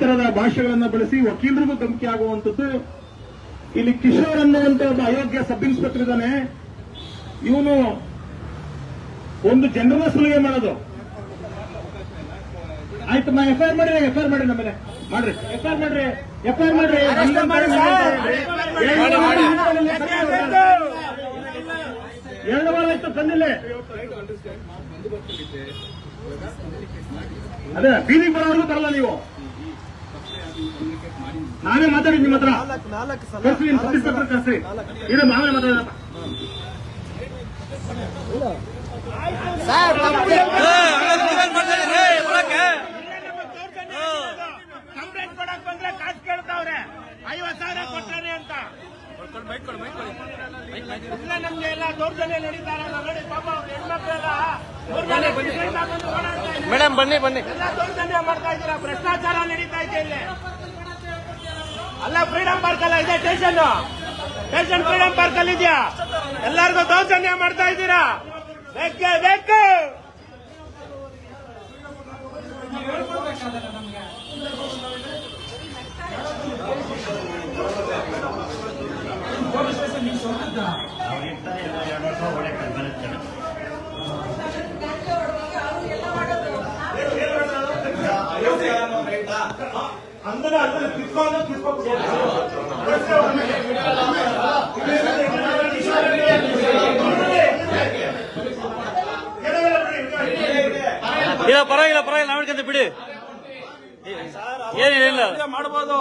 ತರದ ಭಾಷೆಗಳನ್ನ ಬಳಸಿ ವಕೀಲರಿಗೂ ಧಮಕಿ ಆಗುವಂಥದ್ದು. ಇಲ್ಲಿ ಕಿಶೋರ್ ಅನ್ನುವಂತ ಒಬ್ಬ ಅಯೋಗ್ಯ ಸಬ್ ಇನ್ಸ್ಪೆಕ್ಟರ್ ಇದ್ದಾನೆ. ಇವನು ಒಂದು ಜನರನ್ನ ಸುಲಿಗೆ ಮಾಡೋದು. ಆಯ್ತು ಮಾ ಎಫ್ ಐ ಆರ್ ಮಾಡ್ರಿ ನಮ್ಮನೆ ಮಾಡ್ರಿ ಎಫ್ಐಆರ್ ಆರ್ ಮಾಡ್ರಿ ಎಫ್ ಐ ಆರ್ ಮಾಡ್ರಿ. ಎರಡು ವಾರ ಆಯ್ತು ತಂದಿಲ್ಲ ಅದೇ ಬೀದಿಗೆ ಬರೋವರೆಗೂ ತರಲ್ಲ ನೀವು. ನಾನೇ ಮಾತಾಡಿ ನಿಮ್ಮ ಹತ್ರ. ಕರ್ಸಿ. ನಿಮ್ಮ ಸಬ್ ಸರ್ ಕರ್ಸಿ ಇದು. ನಾವೇ ಮಾತಾಡೋಣ ಕಂಪ್ಲೇಂಟ್ ಕೊಡಕ್ ಬಂದ್ರೆ ಕಾಸು ಕೇಳ್ತಾವ್ರೆ. ಐವತ್ ಸಾವಿರ ಕೊಟ್ಟಾನೆ ಅಂತ. ಇಲ್ಲ ನಮ್ಗೆ ಎಲ್ಲ ದೌರ್ಜನ್ಯ ನಡೀತಾರೆ ನೋಡಿ ಪಾಪ ಅವ್ರ ಹೆಣ್ಮಕ್ಳೆಲ್ಲ ಮೇಡಮ್ ಬನ್ನಿ ಬನ್ನಿ. ಎಲ್ಲ ದೌರ್ಜನ್ಯ ಮಾಡ್ತಾ ಇದ್ದೀರಾ? ಭ್ರಷ್ಟಾಚಾರ ನಡೀತಾ ಇದೆ ಇಲ್ಲಿ. ಅಲ್ಲ ಫ್ರೀಡಂ ಪಾರ್ಕ್ ಅಲ್ಲ ಇದೆ ಸ್ಟೇಷನ್ ಸ್ಟೇಷನ್ ಫ್ರೀಡಂ ಪಾರ್ಕ್ ಅಲ್ಲಿ ಇದೆಯಾ? ಎಲ್ಲರಿಗೂ ದೌರ್ಜನ್ಯ ಮಾಡ್ತಾ ಇದ್ದೀರಾ? ಬೇಕೇ ಬೇಕು. ಅಂದ್ರೆ ಅಂದ್ರೆ ಕಿತ್ಕೊಂಡು ಕಿತ್ಕೊಂಡು ಇಲ್ಲ ಪರವಾಗಿಲ್ಲ ಪರವಾಗಿಲ್ಲ ನಾವಿಡ್ಕಂತ ಬಿಡಿ ಏನಿಲ್ಲ ಮಾಡ್ಬೋದು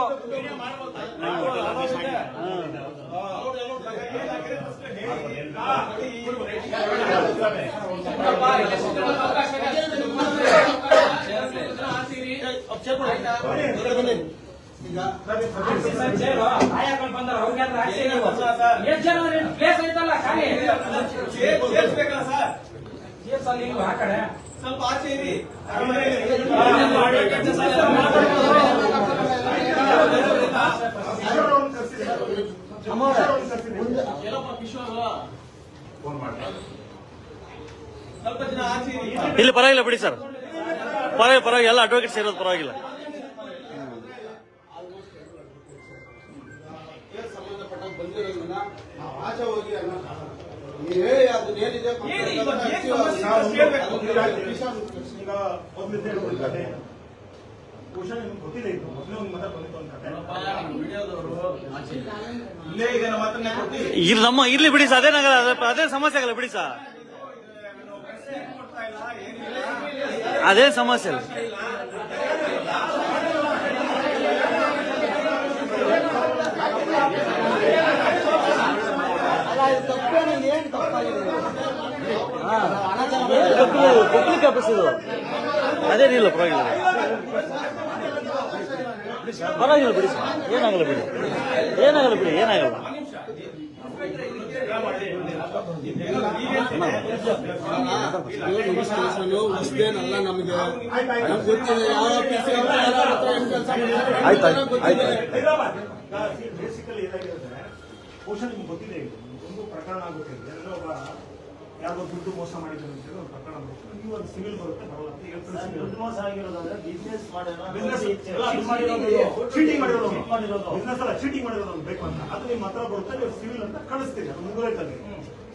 ಸ್ವಲ್ಪ ಆಚೆ ಇರಿ ಸ್ವಲ್ಪ ಜನ ಆಚೆ ಇರಿ ಇಲ್ಲಿ ಪರವಾಗಿಲ್ಲ ಬಿಡಿ ಸರ್. ಪರವಾಗಿಲ್ಲ ಪರವಾಗಿಲ್ಲ. ಎಲ್ಲ ಅಡ್ವೊಕೇಟ್ಸ್ ಇರೋದು ಪರವಾಗಿಲ್ಲ. ನಮ್ಮ ಇರ್ಲಿ ಬಿಡಿ ಸರ್ ಅದೇ- ಅದೇ ಸಮಸ್ಯೆ ಆಗಲ್ಲ ಬಿಡಿ ಸರ್. ಅದೇ ಸಮಸ್ಯೆ ಇಲ್ಲ ಪಬ್ಲಿಕ್ ಪರವಾಗಿಲ್ಲ. ಪರವಾಗಿಲ್ಲ ಬಿಡಿ ಏನಾಗಲ್ಲ ಬಿಡಿ. ಏನಾಗಲ್ಲ ಬಿಡಿ ಏನಾಗಲ್ಲ ಹೊಸದೇನಲ್ಲ ನಮಗೆ ನಮ್ಗೆ ಗೊತ್ತಿದೆ ಯಾವ ಕೆಲಸ. ಬೇಸಿಕಲಿ ಏನಾಗಿರುತ್ತೆ ಬಹುಶಃ ನಿಮ್ಗೆ ಗೊತ್ತಿದೆ ಒಂದು ಪ್ರಕರಣ ಆಗುತ್ತೆ ಎಲ್ಲರೂ ಯಾರೋ ದುಡ್ಡು ಮೋಸ ಮಾಡಿದ್ರು ಅಂತ ಹೇಳಿ ಒಂದು ಪ್ರಕರಣ ಬರುತ್ತೆ ನೀವು ಅದು ಸಿವಿಲ್ ಬರುತ್ತೆ ಬರಲ್ಲ. ಅಂತ ಹೇಳ್ತಾರೆ ದುಡ್ಡು ಮೋಸ ಆಗಿರೋದಂದ್ರೆ ಬಿಸ್ನೆಸ್ ಚೀಟಿಂಗ್ ಮಾಡಿರೋದು ಬಿಸ್ನೆಸ್ ಅಲ್ಲ ಚೀಟಿಂಗ್ ಮಾಡಿರೋದು ಬೇಕು ಅಂತ. ಅದು ನಿಮ್ಮ ಹತ್ರ ಬರುತ್ತೆ ನೀವು ಸಿವಿಲ್ ಅಂತ ಕಳಿಸ್ತೀರಿ ಅದು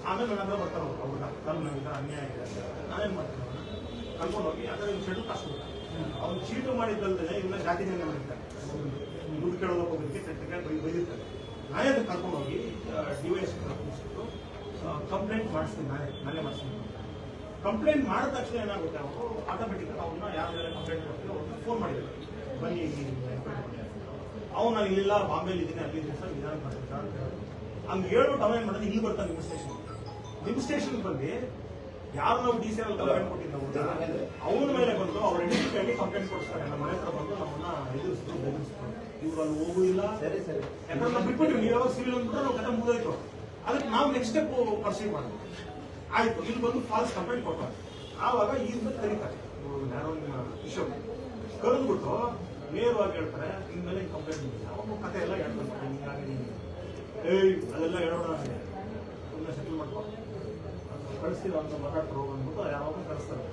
ಆಮೇಲೆ ನನ್ನ ಹತ್ರ ಬರ್ತಾರೆ ಅವ್ರು. ಅವ್ರ ಕಲ್ ನನಗೆ ಅನ್ಯಾಯ ಇದೆ ನಾನೇನ್ ಮಾಡ್ತೀನಿ? ಕರ್ಕೊಂಡು ಹೋಗಿ ಅದರ ಶೆಡ್ಯೂಲ್ ಕಾಸು ಅವ್ನು ಚೀಟು ಮಾಡಿದ್ದಲ್ದೇ ಇವನ್ನ ಜಾತಿ ಜನ ಮಾಡಿರ್ತಾರೆ ದುಡ್ಡು ಕೇಳೋದಕ್ಕೆ ಹೋಗೋದಕ್ಕೆ ಬೈದಿರ್ತಾರೆ. ನಾನೇ ಅದನ್ನ ಕರ್ಕೊಂಡು ಹೋಗಿ ಡಿವೈಸ್ ಕೂರಿಸ್ಬಿಟ್ಟು ಕಂಪ್ಲೇಂಟ್ ಮಾಡಿಸ್ತೀನಿ ನಾನೇ ನಾನೇ ಮಾಡಿಸ್ತೀನಿ ಕಂಪ್ಲೇಂಟ್ ಮಾಡಿದ ತಕ್ಷಣ ಏನಾಗುತ್ತೆ ಅವರು ಆಟೋಮೆಟಿಕ್ ಅವ್ರನ್ನ ಯಾರ ಕಂಪ್ಲೇಂಟ್ ಮಾಡ್ತೀವಿ ಅವ್ರನ್ನ ಫೋನ್ ಮಾಡಿದ್ರು ಬನ್ನಿ ಅವ್ನು ನಾನು ಇಲ್ಲಿಲ್ಲ ಬಾಂಬೆಲಿ ಇದ್ದೀನಿ ಅಲ್ಲಿ ಸರ್ ವಿಧಾನ ಮಾಡ್ತೀನಿ ಅಂತ. ಹಂಗೆ ಹೇಳ್ಬಿಟ್ಟು ಅವ ಮಾಡಿದ್ರೆ ಇಲ್ಲಿ ಬರ್ತಾನೆ ನಿಮ್ಮ ಸ್ಟೇಷನ್ ನಿಮ್ಮ ಸ್ಟೇಷನ್ ಬಂದು ಯಾರು ನಾವು ಡಿ ಸಿ ಎಲ್ ಕಂಪ್ಲೇಂಟ್ ಕೊಟ್ಟಿದ್ದವು ಅವನ ಮೇಲೆ ಬಂದು ಅವ್ರ ಐಡೆಂಟಿಟಿ ಕಂಪ್ಲೇಂಟ್ ಕೊಡ್ತಾರೆ ನಮ್ಮ ಮನೆ ಹತ್ರ ಬಂದು ನಮ್ಮನ್ನ ಎದುರಿಸ್ತು ಬೆದರಿಸ್ತು. ಇವ್ರು ಅಲ್ಲಿ ಹೋಗುದಿಲ್ಲ. ಸರಿ ಸರಿ. ಯಾಕಂದ್ರೆ ನಾವು ಬಿಟ್ಬಿಟ್ವಿ ನೀವು ಯಾವಾಗ ಸಿವಿಲ್ ಅಂದ್ಬಿಟ್ರೆ ನಾವು ಕಥೆ ಮುಗಿದೋಯ್ತು. ಅದಕ್ಕೆ ನಾವು ನೆಕ್ಸ್ಟ್ ಸ್ಟೆಪ್ ಪರ್ಸೀವ್ ಮಾಡಬೇಕು ಆಯ್ತು, ಇಲ್ಲಿ ಬಂದು ಫಾಲ್ಸ್ ಕಂಪ್ಲೇಂಟ್ ಕೊಡ್ತಾರೆ ಆವಾಗ ಈ ಕರೀತಾರೆ. ಇವ್ರು ಯಾರೋ ನಿಮ್ಮ ವಿಷಯ ಕರೆದ್ಬಿಟ್ಟು ನೇರವಾಗಿ ಹೇಳ್ತಾರೆ ನಿಮ್ ಮೇಲೆ ಕಂಪ್ಲೇಂಟ್ ಇದೆ ಅವನು ಕತೆ ಎಲ್ಲ ಹೇಳ್ತಾರೆ. ಏಯ್ ಅದೆಲ್ಲ ಹೇಳೋಣ ಸುಮ್ಮನೆ ಸೆಟಲ್ ಮಾಡ್ಕೊ. ಕಳಿಸ್ತೀರ ಅಂತ ಮಾತಾಡ್ತಾರೆ ಅಂದ್ಬಿಟ್ಟು ಯಾವಾಗ ಕಳಿಸ್ತಾರೆ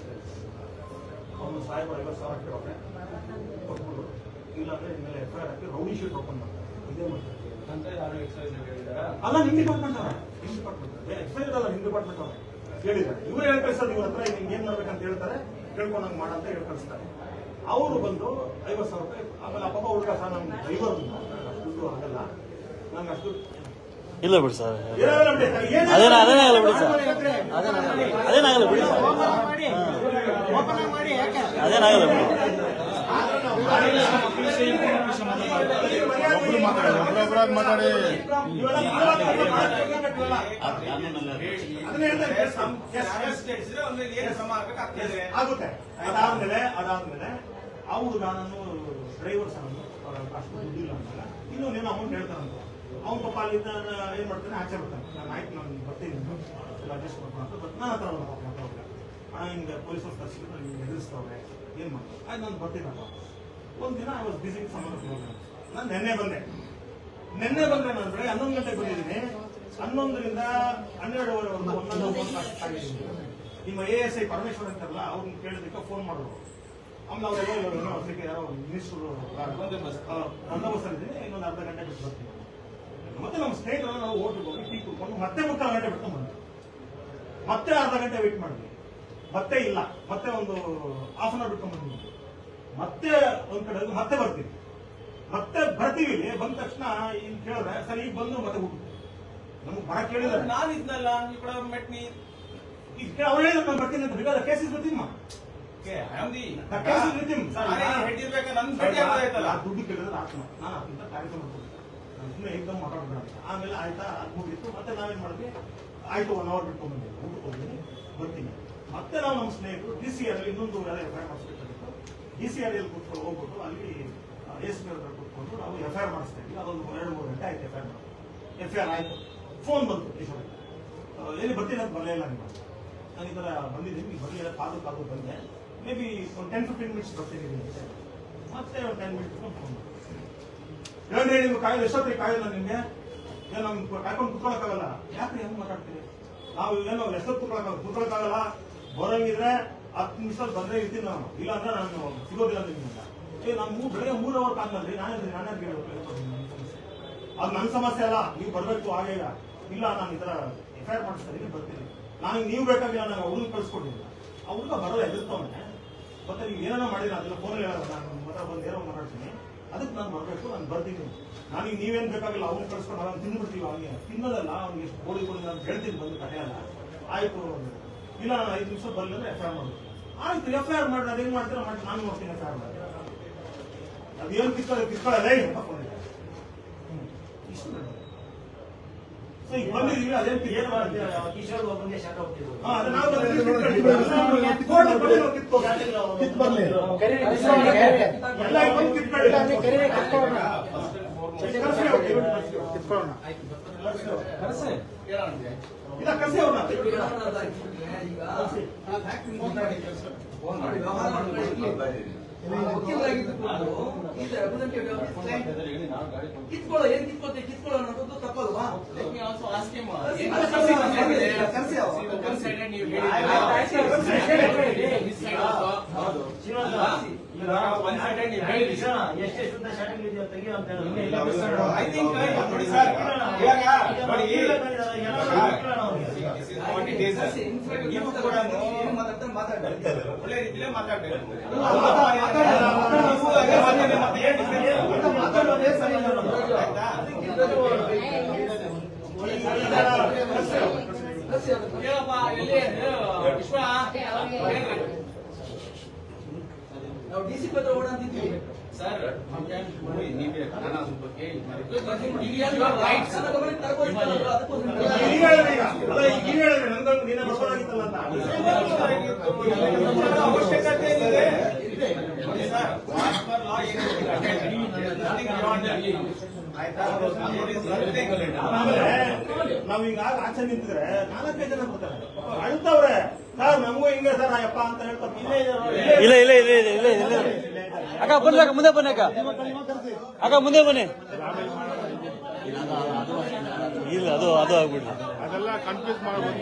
ಅವನು ಸಾಯಿಬಾರ ಸಾವಿರ ಕೇಳೋಕೆ ಕೊಟ್ಬಿಟ್ಟು ಇಲ್ಲಾಂದ್ರೆ ಇನ್ಮೇಲೆ ಎಫ್ ಐ ಆರ್ ಹಾಕಿ ರೌಡಿ ಶೀಟ್ ಓಪನ್ ಮಾಡ್ತಾರೆ ಅಂತ ಯಾರು ಎಕ್ಸೈಸ್ ಹೇಳಿದಾರಾ ಅಲ್ಲ ನಿಮ್ ಡಿಪಾರ್ಟ್ಮೆಂಟ್ ಅವರೇ. ನಿಮ್ ಡಿಪಾರ್ಟ್ಮೆಂಟ್ ಅಲ್ಲ ನಿಮ್ ಡಿಪಾರ್ಟ್ಮೆಂಟ್ ಅವರೇ. ಹೇಳಿದ್ದಾರೆ. ಇವ್ರು ಹೇಳ್ತಾರೆ ಸರ್ ಇವ್ರ ಹತ್ರ ನಿಮ್ಗೆ ಏನ್ ಮಾಡ್ಬೇಕಂತ ಹೇಳ್ತಾರೆ. ಕೇಳ್ಕೊಂಡಂಗ್ ಮಾಡಂತ ಹೇಳಿ ಕಳಿಸ್ತಾರೆ. ಅವರು ಬಂದು ಐವತ್ತು ಸಾವಿರ ರೂಪಾಯಿ ಆಮೇಲೆ ಅಪ್ಪ ಹುಡುಗ ಸರ್ ನಮ್ ಡ್ರೈವರ್ ದುಡ್ಡು ಆಗಲ್ಲ. ನಂಗೆ ಅಷ್ಟು ಇಲ್ಲ ಬಿಡಿ ಸರ್. ಏನಾಗಲ್ಲ ಬಿಡಿ, ಸರ್ ಅದೇನ ಅದೇನಾಗಲ್ಲ ಬಿಡಿ ಸರ್. ಅದೇನಾಗಲ್ಲ ಬಿಡಿ ಸರ್. ಅದೇನಾಗಲ್ಲ ಬಿಡಿ ಇವೆಲ್ಲ ಮಾತಾಡ್ತಾರೆ, ಅದನ್ನ ಹೇಳ್ತಾರೆ, ಕೇಸ್ ಸಂ- ಕೇಸ್- ಕೇಸ್- ತಿಳಿಸಿದ್ರೆ ಒಂದು ಏನು ಸಮ ಮಾತಾಡಿ ಆಗುತ್ತೆ. ಅದಾದ್ಮೇಲೆ ಅದಾದ್ಮೇಲೆ ಹುಡುಗ ನಾನು ಡ್ರೈವರ್ ಸರ್ ಅವ್ರ ಅಷ್ಟು ದುಡ್ಡಿಲ್ಲ ಅಂದಾಗ ಇನ್ನೂ ನೀನು ಅಮೌಂಟ್ ಹೇಳ್ತಾರಂತ. ಅವ್ನ ಪಾಪ ಅಲ್ಲಿಂದ ನಾನು ಏನ್ ಮಾಡ್ತಾನೆ ಆಚೆ ಬರ್ತಾನೆ. ನಾನು ಆಯ್ತು ನಾನು ಬರ್ತೀನಿ. ಎಲ್ಲ ಅಡ್ಜಸ್ಟ್ ಮಾಡ್ಕೊಂಡು ಬರ್ತಾನೆ ನನ್ನ ಹತ್ರ. ಅಣ್ಣ ಹಿಂಗೆ ಪೊಲೀಸರು ಕರ್ಸಿದ್ರು ನಾನು ಹಿಂಗೆ ಎದುರಿಸ್ತವ್ರೆ ಏನ್ ಮಾಡ್ತಾರೆ ಆಯ್ತು ನಾನು ಬರ್ತೀನಪ್ಪ ಒಂದು ದಿನ ಐ ವಾಸ್ ಬಿಸಿ ಸಂಬಂಧ ನಾನು ನಿನ್ನೆ ಬಂದೆ. ನಿನ್ನೆ ಬಂದೆ ನಾನು ಬೆಳಗ್ಗೆ ಹನ್ನೊಂದು ಗಂಟೆಗೆ ಬಂದಿದ್ದೀನಿ. ಹನ್ನೊಂದರಿಂದ ಹನ್ನೆರಡುವರೆ ಆಗಿದ್ದೀನಿ ನಿಮ್ಮ ಎ ಎಸ್ ಐ ಪರಮೇಶ್ವರ್ ಅಂತಾರಲ್ಲ ಅವ್ರನ್ನ ಕೇಳಿದಕ್ಕೆ ಫೋನ್ ಮಾಡೋರು. ಆಮೇಲೆ ಅವರೆಲ್ಲ ಅದಕ್ಕೆ ಯಾರೋ ಮಿನಿಸ್ಟರ್ ಬಂದೋಬಸ್ತಲ್ಲಿದ್ದೀನಿ ಇನ್ನೊಂದು ಅರ್ಧ ಗಂಟೆ ಬಿಟ್ಟು ಬರ್ತೀನಿ. ಮತ್ತೆ ನಮ್ಮ ಸ್ನೇಹಿತರು ನಾವು ಓಟಿಗೆ ಹೋಗಿ ಟೀ ಕುಡ್ಕೊಂಡು ಮತ್ತೆ ಮುಕ್ಕಾಲು ಗಂಟೆ ಬಿಟ್ಕೊಂಡು ಬಂದ್ವಿ. ಮತ್ತೆ ಅರ್ಧ ಗಂಟೆ ವೇಟ್ ಮಾಡಿದ್ವಿ. ಮತ್ತೆ ಇಲ್ಲ. ಮತ್ತೆ ಒಂದು ಹಾಫ್ ಅನ್ ಅವರ್ ಬಿಟ್ಕೊಂಡು ಬಂದ್ವಿ. ಮತ್ತೆ ಒಂದ್ ಕಡೆ ಮತ್ತೆ ಬರ್ತೀವಿ ಮತ್ತೆ ಬರ್ತೀವಿ ಇಲ್ಲಿ ಬಂದ ತಕ್ಷಣ ಇನ್ ಕೇಳಿದ್ರೆ ಸರ್ ಈಗ ಬಂದು ಮತ್ತೆ ಹೋಗ್ಬಿಟ್ಟು ನಮ್ಗೆ ಬರ ಕೇಳಿದ್ರೆ ನಾನು ಇದ್ನಲ್ಲ ನೀವು ಕೂಡ ಮೆಟ್ನಿ. ಈಗ ಅವ್ರು ಹೇಳಿದ್ರು ನಾನು ಬರ್ತೀನಿ ಅಂತ. ಬಿಕಾಸ್ ಕೇಸಸ್ ಬರ್ತೀನಿ ಆಗ್ಬೋದಾಯ್ತಲ್ಲ? ದುಡ್ಡು ಕೇಳಿದ್ರೆ ಆತ್ಮ ನಾನು ಅದಕ್ಕಿಂತ ಕಾರ್ಯಕ್ರಮ ಸುಮ್ಮನೆ ಏಕದಮ್ ಮಾತಾಡ್ಬೇಡ ಆಮೇಲೆ ಆಯ್ತಾ ಅದು ಮುಗಿತ್ತು ಮತ್ತೆ ನಾವೇನ್ ಮಾಡಿದ್ವಿ? ಆಯ್ತು ಒನ್ ಅವರ್ ಬಿಟ್ಟು ಬಂದಿದ್ವಿ ಊಟಕ್ಕೆ ಹೋಗ್ತೀನಿ ಬರ್ತೀನಿ. ಮತ್ತೆ ನಾವು ನಮ್ಮ ಸ್ನೇಹಿತರು ಡಿ ಸಿ ಆರ್ ಇನ್ನೊಂದು ಎಲ್ಲ ಎಫ್ ಐ ಮಾಡಿಸ್ಬೇಕಾಗಿತ್ತು. ಡಿ ಸಿ ಆರ್ ಎಲ್ ಕೂತ್ಕೊಂಡು ಹೋಗ್ಬಿಟ್ಟು ಅಲ್ಲಿ ಎಸ್ ಪಿ ಕೂತ್ಕೊಂಡು ನಾವು ಎಫ್ ಐ ಆರ್ ಮಾಡಿಸ್ತಾ ಇದ್ವಿ ಅದೊಂದು ಎರಡು ಮೂರು ಗಂಟೆ ಆಯ್ತು F I R F I R ಆಯಿತು. ಫೋನ್ ಬಂತು ಈಶ್ವರ ಎಲ್ಲಿ ಬರ್ತೀನಿ ಅಂತ ಬರಲೇ ಇಲ್ಲ ನೀವು. ನಾನು ಈ ಥರ ಬಂದಿದ್ದೀನಿ. ನೀವು ಬರಲಿಲ್ಲ ಕಾದು ಕಾದು ಬಂದೆ. ಮೇ ಬಿ ಒಂದು ಟೆನ್ ಫಿಫ್ಟೀನ್ ಮಿನಿಟ್ಸ್ ಬರ್ತೀನಿ. ಮತ್ತೆ. ಒಂದು ಟೆನ್ ಮಿನಿಟ್ಸ್ ಫೋನ್ ಏನ್ರಿ ನಿಮ್ಗೆ ಕಾಯಿಲೆ? ಎಷ್ಟೊತ್ತಿಗೆ ಕಾಯಿಲ್ಲ ನಿಮಗೆ? ಏನು ನಮ್ಗೆ ಕಾಯ್ಕೊಂಡು ಕುತ್ಕೊಳಕ್ಕಾಗಲ್ಲ? ಯಾಕೆ ಹೆಂಗೆ ಮಾತಾಡ್ತೀರಿ? ನಾವು ಏನೋ ಎಷ್ಟೊತ್ತು ಕುತ್ಕೊಳಕ್ಕಾಗಲ್ಲ? ಕುತ್ಕೊಳಕ್ಕಾಗಲ್ಲ? ಬರೋಂಗಿದ್ರೆ ಹತ್ತು ನಿಮಿಷದಲ್ಲಿ ಬಂದರೆ ಇರ್ತೀನಿ ನಾನು. ಇಲ್ಲ ಅಂದ್ರೆ ನಾನು ಸಿಗೋದಿಲ್ಲ ನಿಮ್ಗೆ. ಏ ನಾನು ಮೂರು ಬೆಳಗ್ಗೆ ಮೂರು ಅವರ್ ಕಾದ್ನಲ್ರಿ ನಾನೇ ನಾನೇ ಕೇಳಬೇಕು ಅದು ನನ್ನ ಸಮಸ್ಯೆ ಅಲ್ಲ, ನೀವು ಬರಬೇಕು ಹಾಗೆ ಇಲ್ಲ. ನಾನು ಈ ಥರ ಎಫ್ ಐ ಆರ್ ಮಾಡಿಸ್ತಾ ಬರ್ತೀನಿ. ನನಗೆ ನೀವು ಬೇಕಾಗಿಲ್ಲ, ನಾನು ಹುಡುಗ ಕಳ್ಸ್ಕೊಟ್ಟಿಲ್ಲ ಆ ಹುಡುಗ ಬರೋಲ್ಲ ಎದುರ್ತವನೆ ಮತ್ತೆ ನೀವು ಏನೇನೋ ಮಾಡಿಲ್ಲ, ಅದನ್ನ ಫೋನಲ್ಲಿ ಹೇಳೋದು ನಾನು ನಿಮ್ಮ ಬಂದು ಏನೋ ಮಾತಾಡ್ತೀನಿ. ಅದಕ್ಕೆ ನಾನು ಬರಬೇಕು, ನಾನು ಬರ್ತೀನಿ. ನನಗೆ ನೀವೇನು ಬೇಕಾಗಿಲ್ಲ ಅವ್ನು ಕಳ್ಸ್ಕೊಂಡು ಅವ್ನು ತಿಂದ್ಬಿಡ್ತೀವಿ ಅವನಿಗೆ ತಿನ್ನೋದಲ್ಲ, ಅವ್ನಿಗೆ ಎಷ್ಟು ಕೋಳಿ ಕೊಡಿ ನಾನು ಹೇಳ್ತೀನಿ, ಬಂದು ಕಡೆಯಲ್ಲ ಆಯಿತು. ಇಲ್ಲ, ನಾನು ಐದು ನಿಮಿಷ ಬರಲಿಲ್ಲ ಎಫ್ ಐ ಆರ್ ಮಾಡಬೇಕು ಆಯ್ತು ಎಫ್ ಐ ಆರ್ ಮಾಡಿ ಅದೇನು ಮಾಡ್ತೀರಾ ಮಾಡಿ ನಾನು ನೋಡ್ತೀನಿ ಎಫ್ ಐ ಆರ್ ಮಾಡಿ ಅದೇನು ಕಿತ್ಕೊಳ್ಳೋದು ಕಿತ್ಕೊಳ್ಳೋದೇ ಬಂದಿದ್ದೀವಿ ಅದೇನ್ ಏನು ಮಾಡ್ತೀರಾ ಕಿಶೋರ್ ಒಬ್ಬನಿಗೆ ಶಾಕ್ ಹೋಗ್ತಿದ್ರು ಕಿತ್ಕೊಳ್ಳಿ. ಇಲ್ಲ ಏನ್ ಕಿತ್ಕೊಳ್ತೀವಿ ಕಿತ್ಕೊಳ್ಳೋ ಅನ್ನೋದು ತಪ್ಪಲ್ವಾ? Let me also ask him, uh, ಕರ್ಸಿ. See, the one sided ನೀವು. This side also. one sided ನೀವು. ಎಷ್ಟೆಷ್ಟು ಇದೆಯೋ ತೆಗಿಯೋ ಅಂತ I think, uh, ನೋಡಿ sir, ಇವಾಗ ನೋಡಿ, this is what it is. ನೀವು ಕೂಡ ಒಳ್ಳೆ ರೀತಿಲೇ ಮಾತಾಡ್ಬೇಕು ಮಾತಾಡಿ, ಮತ್ತೆ ಏನ್ difference? ಆಯ್ತಾ? ಹೇಳಪ್ಪ, ಎಲ್ಲಿ? ವಿಶ್ವ ಹೇಳ್ರಿ. ನಾವು ಡಿ ಸಿ ಪತ್ರ ಓಡಾಡ್ತಿದ್ವಿ ಸರ್ ನೋಡಿ ನೀವೇ ನಾನು ಅದ್ರ ಬಗ್ಗೆ ರೈಟ್ಸ್ ಅದಕ್ಕೋಸ್ಕರ ಈಗ ಹೇಳಿದ್ರೆ ಈಗ. ಅಲ್ಲ, ಈಗ ನೀವ್ ಹೇಳಿದ್ರೆ ನಂಗೊಂದು ದಿನ ಬರ್ಬೋದಾಗಿತ್ತಲ್ಲ ಅಂತ. ಅವಶ್ಯಕತೆ ಆಮೇಲೆ ನಾವ್ ಈಗ ಆಚೆ ನಿಂತಿದ್ರೆ ನಾಲ್ಕೈದು ಜನ ಬರ್ತಾರೆ ಅಳ್ತವ್ರೆ ಸರ್ ನಮಗೂ ಹಿಂಗೆ ಸರ್ ಅಯ್ಯಪ್ಪ ಅಂತ ಹೇಳ್ತಾರೆ. ಇಲ್ಲ ಇಲ್ಲ ಇಲ್ಲ ಇಲ್ಲ ಇಲ್ಲ ಇಲ್ಲ ಅಕ್ಕ ಬನ್ನಿ ಅಕ್ಕ ಮುಂದೆ ಬನ್ನಿ ಅಕ್ಕ. ಅಕ್ಕ ಮುಂದೆ ಬನ್ನಿ. ಇಲ್ಲ ಅದು ಅದು ಆಗ್ಬಿಡ್ಲಿ. ಅದೆಲ್ಲ ಕನ್ಫ್ಯೂಸ್ ಮಾಡ್ಬೋದು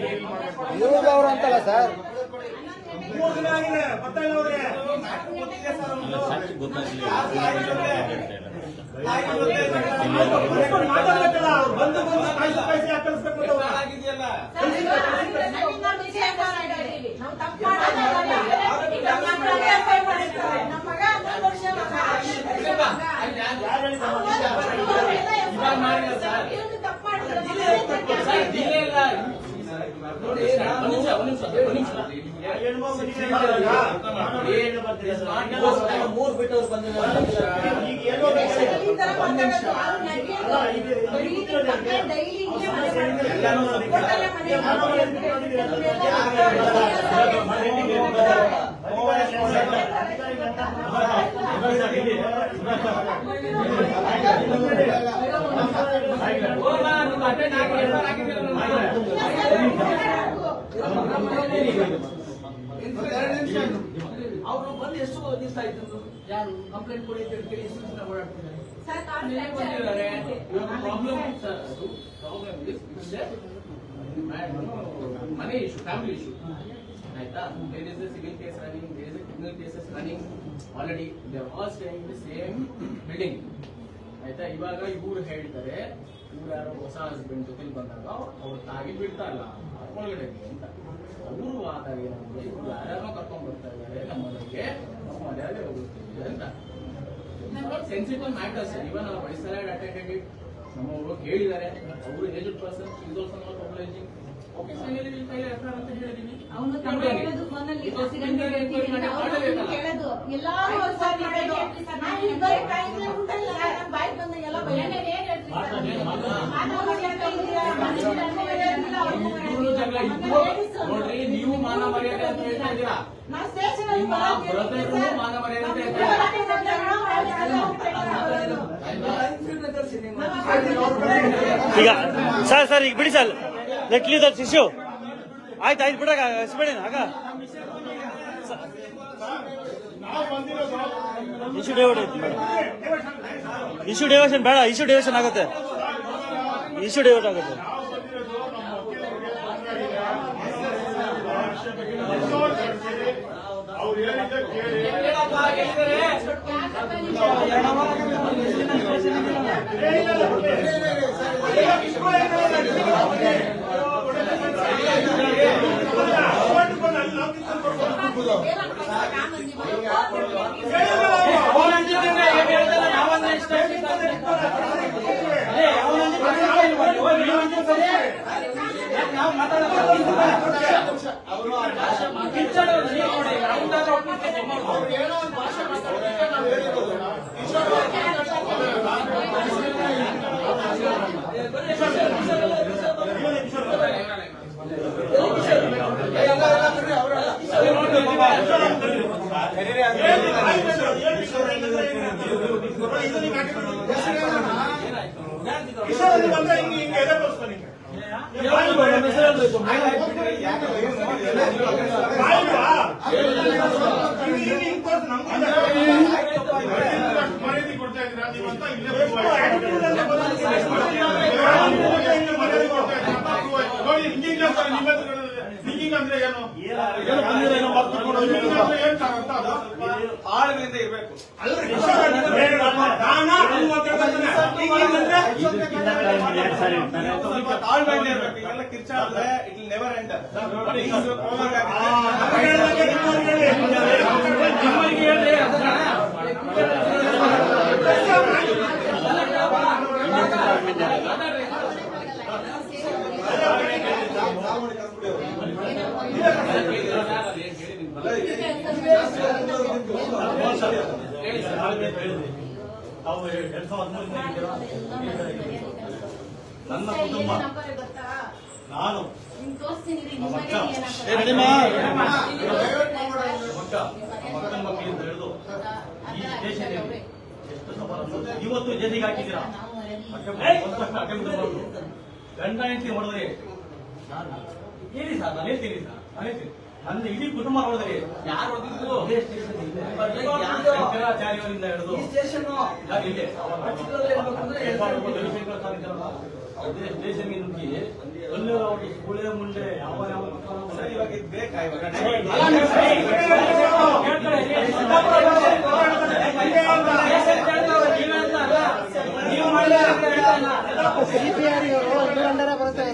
ಇವ್ರು ಅವ್ರು ಅಂತಲ್ಲ ಸರ್ ದಿನ ಆಗಿದೆ ಬರ್ತಾ ಇಲ್ಲ ಅವ್ರಿಗೆ ಗೊತ್ತಿದೆ ಸರ್ ಅವ್ನು. ಸಾಕ್ಷಿ ಗೊತ್ತಾಗ್ಲಿಲ್ಲ ತಾಯಿ ಜೊತೆ ತಾಯಿ ಜೊತೆ ಇಸ್ಕೊಂಡು ಮಾತಾಡ್ಬೇಕಲ್ಲ ಅವ್ರು ಬಂದು ಬಂದು ಕಾಯ್ಸಿ ಕಾಯ್ಸಿ ಯಾಕೆ ಕಳಿಸ್ಬೇಕು ಅಂತ ಅವ್ರು? ಆಗಿದೆಯಲ್ಲ ನೋಡಿ ನಾನು- ಒಂದ್ ನಿಮಿಷ, ಒಂದ್ ನಿಮಿಷ, ಒಂದ್ ನಿಮಿಷ. ಹೆಣ್ಮಗು ನೀವೇ ಮಾಡಿದ್ರಾ? ನಾನು ಮೂರ್ ಬಿಟ್ಟವ್ರು ಬಂದಿದ್ದಾರೆ ಅವ್ರು ಬಂದು ಎಷ್ಟು ದಿವಸ ಆಯ್ತು ಯಾರು? ಕಂಪ್ಲೇಂಟ್ ಕೊಡಿ ಅಂತ ಹೇಳಿ ಎಷ್ಟು ದಿವಸ ಓಡಾಡ್ತಿದ್ದಾರೆ. ಪ್ರಾಬ್ಲಮ್ ಸರ್ ಪ್ರಾಬ್ಲಮ್ ಮನೆ ಇಶ್ಯೂ ಫ್ಯಾಮಿಲಿ ಇಶ್ಯೂ ಆಯ್ತಾ? There is civil case running there is criminal cases running already they all staying the same building ಆಯ್ತಾ? ಇವಾಗ ಇವ್ರು ಹೇಳ್ತಾರೆ ಇವ್ರು ಯಾರೋ ಹೊಸ ಹಸ್ಬೆಂಡ್ ಜೊತೆಲಿ ಬಂದಾಗ ಅವ್ರು ತಾಗಿ ಬಿಡ್ತಾರಲ್ಲ ಒಳಗಡೆ ಅಂತ. ಅವರು ವಾದ ಏನಂದ್ರೆ ಇವ್ರು ಯಾರ್ಯಾರೋ ಕರ್ಕೊಂಡ್ ಬರ್ತಾ ಇದ್ದಾರೆ ನಮ್ಮ ಮನೆಗೆ ನಮ್ಮ ಮನೆಯಲ್ಲೇ ಹೋಗುತ್ತಿದೆ ಅಂತ. ಸೆನ್ಸಿಟಿವ್ ಮ್ಯಾಟರ್ಸ್ ಇವನ್ ಅವ್ರ ವಯಸ್ಸಲ್ಲ ಅಟೆಂಡೆಡ್ ನಮ್ಮವರು ಕೇಳಿದ್ದಾರೆ. ಅವರು aged person is also not okay finally will file FIR ಅಂತ ಹೇಳಿದೀನಿ ಅವನು ತಮ್ಮ ಹೇಳೋದು ಫೋನಲ್ಲಿ ಹಸಿಗಂಗೆ ಹೇಳ್ತೀನಿ ಅವ್ನು ಕೇಳೋದು ಎಲ್ಲಾರು ಒಂದ್ ಸಾರಿ ಮಾಡೋದು ನಾನು ಇಲ್ಲಿ ಬರೀ ಕಾಯಿಲೆ ಉಂಟಲ್ಲ ನಾನು ಬಾಯಿ ಬಂದ ಎಲ್ಲ ಇವ್ರು ಜಗಳ ಇದ್ದು ನೋಡ್ರಿ ನೀವು ಮಾನ ಮರ್ಯಾದೆ ಅಂತ ಹೇಳ್ತಾ ಇದ್ದೀರಾ? ನಿಮ್ಮ ಮಾನ ಮರ್ಯಾದೆ ಅಂತ ಈಗ ಸರ್ ಸರ್ ಈಗ ಬಿಡಿ sir. Let leave that issue ಆಯ್ತು ಆಯ್ತು ಬಿಡಾಗ ಹಸ್ಬೇಡಿ ಆಗ. ಇಶ್ಯೂ ಡೈವರ್ಟ್ ಐತಿ ಇಶ್ಯೂ ಡೈವರ್ಷನ್ ಬೇಡ ಇಶ್ಯೂ ಡೇವೇಶನ್ ಆಗುತ್ತೆ. ಇಶ್ಯೂ ಡೈವರ್ಟ್ ಆಗುತ್ತೆ ಅವ್ರು ಹೇಳಿದ್ದೆ ಕೇಳಿ ಹೇಳಪ್ಪ, ಹೇಳಿದ್ದಾರೆ. ಅವ್ನು ಅಂದಿದ್ದನ್ನ ಏನ್ ಹೇಳ್ತಾನೆ, ನಾವಂದ್ರೆ ಇಷ್ಟ ಅಂತ. ಏ, ಅವ್ನು ಅಂದಿದ್ದನ್ನ ಏನ್ ಹೇಳ್ತಾನೆ, ನೀವು ಮಾತಾಡೋದು ಕಿಚ್ಚಳು ನೀವು ನೋಡಿ, ನಮ್ದಾದ್ರೂ ಒಪ್ಪಿಗೆ ತಗೊಂಡು. ಬಂದ್ರೆ ಹಿಂಗೆ ಹಿಂಗೆ ಎದೆ ತೋರಿಸ್ತಾನೆ ಹಿಂಗೆ ಬಾಯಿಲ್ವಾ? ಹಿಂಗೆ ಹಿಂಗೆ ಹಿಂಗೆ ತೋರ್ಸು, ನಮ್ಗೆ ಮರ್ಯಾದೆ ಕೊಡ್ತಾ ಇದ್ದೀರಾ ನೀವಂತ? ನೋಡಿ ಹಿಂಗೆ ಹಿಂಗೆ ಅಂತಾರೆ ನಿಮ್ಮ ಹತ್ರ ಹಿಂಗೆ ಹಿಂಗೆ ಅಂದ್ರೆ ಏನು ಏನು ಏನೋ ಮರ್ತು ಕೊಡೋದು ಹಿಂಗೆ ಅಂದ್ರೆ ಏನ್ ಸರ್ ಅಂತ ಅದು? ಆಳುಗಳಿಂದ ಇರ್ಬೇಕು ಅಲ್ರಿ, ಬೇರೆ ನಾನಾ ಅದು ಮಾತಾಡ್ತಾ ಇದ್ದೀನಿ. ಹಿಂಗೆ ಹಿಂಗೆ ಅಂದ್ರೆ ಸ್ವಲ್ಪ ತಾಳ್ಮೆಯಿಂದ ಇರ್ಬೇಕು ಈಗೆಲ್ಲ ಕಿರ್ಚಾಡಿದ್ರೆ ಇಟ್ ವಿಲ್ ನೆವರ್ ಎಂಡ್ ನಮ್ಗೆ ಹೇಳ್ದಂಗೆ ನಿಮ್ಮವ್ರಿಗೆ ಹೇಳಿ. ನಿಮ್ಮಲ್ಲಿ ತಾವು ಎರಡ್ ಸಾವಿರದ ಹದಿಮೂರರಿಂದ ನನ್ನ ಕುಟುಂಬ. ನಾನು. ನಡಿಮಾ ಮಗ ಮಕ್ಕಳ ಮಕ್ಕಳಿಂದ ಹಿಡಿದು ಈ ದೇಶದಲ್ಲಿ ಎಷ್ಟು ಸವಾಲು ಇವತ್ತು ಜನಿಗೆ ಹಾಕಿದ್ದೀರಾ? ಗಂಡ ಹೆಂಡತಿ ಹೊಡೆದ್ರಿ? ಹೇಳಿ ಸರ್ ನಾನು ಹೇಳ್ತೀನಿ ಸರ್ ನಾನು ಹೇಳ್ತೀನಿ. ನನ್ನ ಇಡೀ ಕುಟುಂಬ ನೋಡಿದ್ರಿ ಯಾರು. ಶಂಕರಾಚಾರ್ಯವರಿಂದ ಹಿಡಿದು ಸ್ಟೇಷನ್ಗೆ ನುಗ್ಗಿ ಅಲ್ಲಿ ಅವರು ಸುಳೆ ಮುಂಡೆ ಯಾವ ಯಾವ ಇವಾಗ ಇದು ಬೇಕಾ ಇವಾಗ ಯಾರ್ಯಾರು ಕನ್ಸರ್ನ್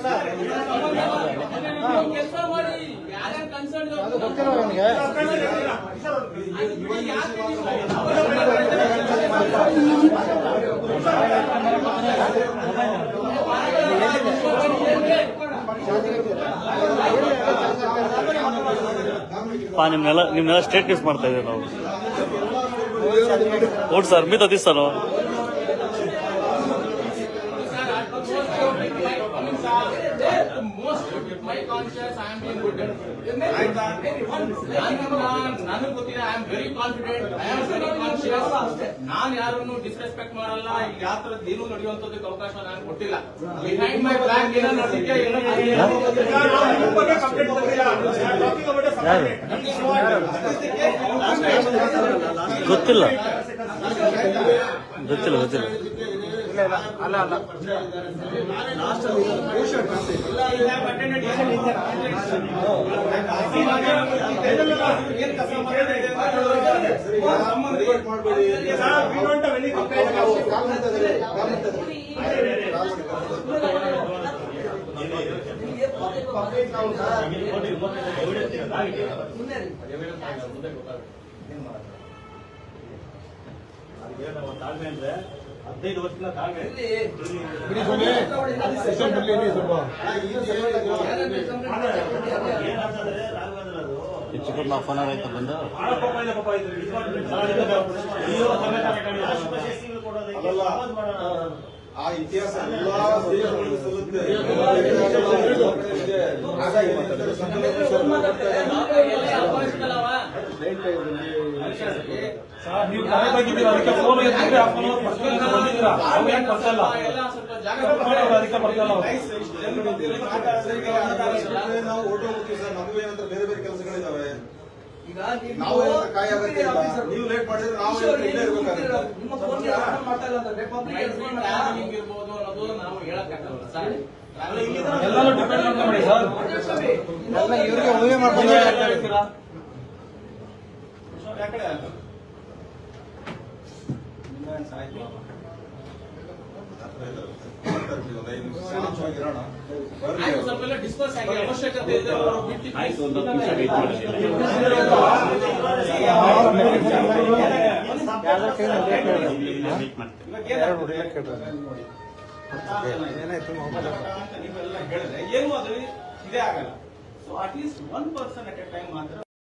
ಪಾ ನಿಮ್ನೆಲ್ಲ ನಿಮ್ನೆಲ್ಲ ಸ್ಟೇಟ್ ನ್ಯೂಸ್ ಮಾಡ್ತಾ ಇದ್ದೀವಿ ನಾವು? Vote sir ಮೀತ this most my conscious I am being good ನನಗೆ ಗೊತ್ತಿದೆ I am very confident I am very conscious ನಾನು ಯಾರನ್ನು ಡಿಸ್ರೆಸ್ಪೆಕ್ಟ್ ಮಾಡಲ್ಲ ಇಲ್ಲಿ ಯಾವ ನಡೆಯುವಂತದಕ್ಕೆ ಅವಕಾಶ ನಾನು ಕೊಟ್ಟಿಲ್ಲ ಬಿಹೈಂಡ್ ಮೈ ಬ್ಯಾಕ್ ಏನೋ ನಡೆದಿದೆ ಏನೋ ಕಂಪ್ಲೇಂಟ್ ಬಂದಿಲ್ಲ ಯಾರು ಗೊತ್ತಿಲ್ಲ ಗೊತ್ತಿಲ್ಲ ಗೊತ್ತಿಲ್ಲ sir we don't have any complaint ತಾಳ್ಮೆ ಅಂದ್ರೆ ಹದಿನೈದು ಏನಾಗ್ತದೆ ಹೆಚ್ಚು ಆಯ್ತಾ ಬಂದು. ಆ ಇತಿಹಾಸ ಎಲ್ಲಾ ದೇಶಗಳಿಗೂ ಸಲ್ಲುತ್ತೆ ನೀವು ಕರೆ ಬಂದಿದ್ದೀರಾ ಅದಕ್ಕೆ ಫೋನ್ ಎತ್ತಿದ್ರೆ ಆ ಬಂದಿದ್ದೀರಾ ಅವ್ರು ಯಾಕೆ ಅದಕ್ಕೆ. ನಾವು ಓಟೋ ಹೋಗ್ತೀವಿ ಸರ್ ನಮಗೂ ಏನಂದ್ರೆ ಬೇರೆ ಬೇರೆ ಕೆಲಸಗಳಿದಾವೆ ನಾವು ಏನಂತ ಕಾಯಿ ಆಗತ್ತೆ ನೀವು ಲೇಟ್ ಮಾಡಿದ್ರೆ ನಾವು ಇಲ್ಲೇ ಇರ್ಬೇಕಾಗುತ್ತೆ ನಿಮ್ಮ ಫೋನ್ ಮಾಡ್ತಾ ಇಲ್ಲ ಅಂತಂದ್ರೆ ಪಬ್ಲಿಕ್ ಟ್ರಾವೆಲಿಂಗ್ ಇರ್ಬೋದು ಅನ್ನೋದು ನಾವು ಹೇಳಕ್ಕಾಗಲ್ಲ ಸರ್ ಎಲ್ಲಾನು ಡಿಪೆಂಡ್ ಮಾಡ್ಕೊಂಬಿಡಿ ಸರ್ ಇವ್ರಿಗೆ ಉಳುಮೆ ಮಾಡ್ಕೊಂಡು ನೀವೇ ಯಾಕೆ ಹೇಳ್ತೀರಾ? ಯಾಕಡೆ? ನೀವೆಲ್ಲ ಹೇಳಿದ್ರೆ ಏನು ಅದು ಇದೇ ಆಗಲ್ಲ so at least one person at a time ಮಾತ್ರ